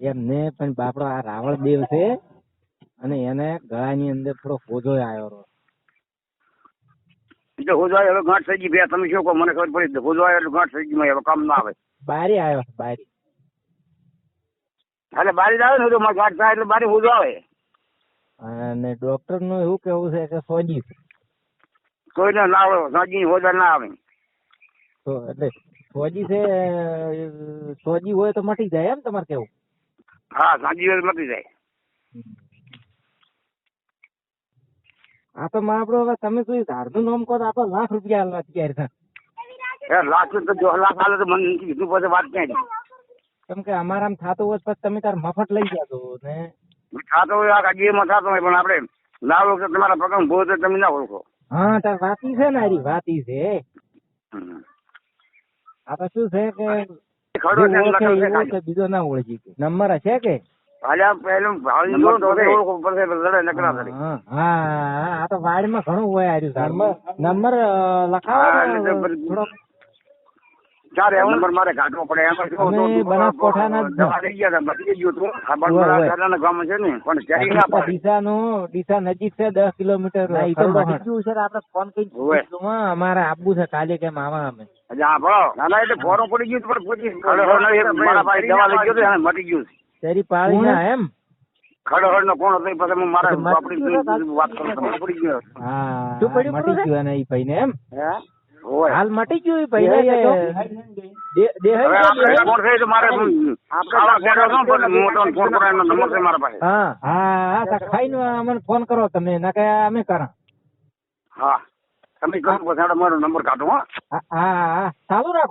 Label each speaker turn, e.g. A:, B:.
A: એમ ને પણ બાપડો આ રાવણ દેવ છે અને એને ગળાની અંદર થોડો હોજો આવ્યો રો
B: એટલે હોજવાય હવે ગાંઠ થઈ ગઈ બે તમે શું કહો? મને ખબર પડી હોજવાય એટલે ગાંઠ થઈ ગઈ હવે કામ ના આવે.
A: બારી આવ્યો બારી.
B: એટલે બારી આવે ને તો મારે ગાંઠ થાય એટલે બારી હોજો આવે.
A: અને ડોક્ટરનું એવું કેવું છે કે સોજી
B: કોઈને ના આવે સોજી હોજા ના આવે.
A: તો એટલે સોજી છે સોજી હોય તો મટી જાય એમ તમારે કેવું
B: હા સાંજી હોય તો મટી જાય.
A: આ તો માં આપડો હવે તમે કોઈ ધારનું નામ કહો તો આપણે લાખ રૂપિયા આલવા તૈયાર છે
B: એ લાખ તો જો લાખ હાલે તો મને કીધું પછી વાત ક્યાં
A: કેમ કે અમારામ થતું હોય પછી તમે તાર મફત લઈ જાતો ને?
B: થતો હોય આ ગાડીમાં થતો હોય પણ આપણે ના ઓળખો તમારા પગમ ભૂલ તો તમે ના ઓળખો.
A: હા તાર વાતી છે ને આરી વાતી છે. આ તો શું છે કે
B: છે છે
A: બીજો ના ઓળખી નંબર હશે કે. હા હા તો ઘણું હોય આર્યું નંબર લખાવો
B: ચારે નંબર મારે કાઢવો પડે
A: બનાસકાંઠાના
B: ગામ છે ને પણ
A: ડીસાનું ડીસા નજીક છે દસ કિલોમીટર આપડે છે ફોન કરી. અમારે આપવું છે કાલે કેમ આવા અમે.
B: એટલે હા ના ના એટલે ફોરો પડી ગયું પણ પછી ખડોહળ નો એક મારા પાસે દવા લઈ ગયો એને મટી ગયું છે.
A: તેરી પાળી ના એમ?
B: ખડોહળ નો કોણ હતો પછી મારા
A: તો
B: વાત કરું પડી ગયો.
A: હા
C: શું પડ્યું
A: મટી
C: પડ્યું
A: ગયું એને ઈ ભાઈને એમ?
B: હોય.
A: હાલ મટી ગયું
B: તો હું તો
A: હા હા હા તો અમને ફોન કરો તમે ના કે અમે કરા.
B: હા. તમે કરો પછી મારો નંબર કાઢો હા
A: હા. હા હા ચાલુ રાખો.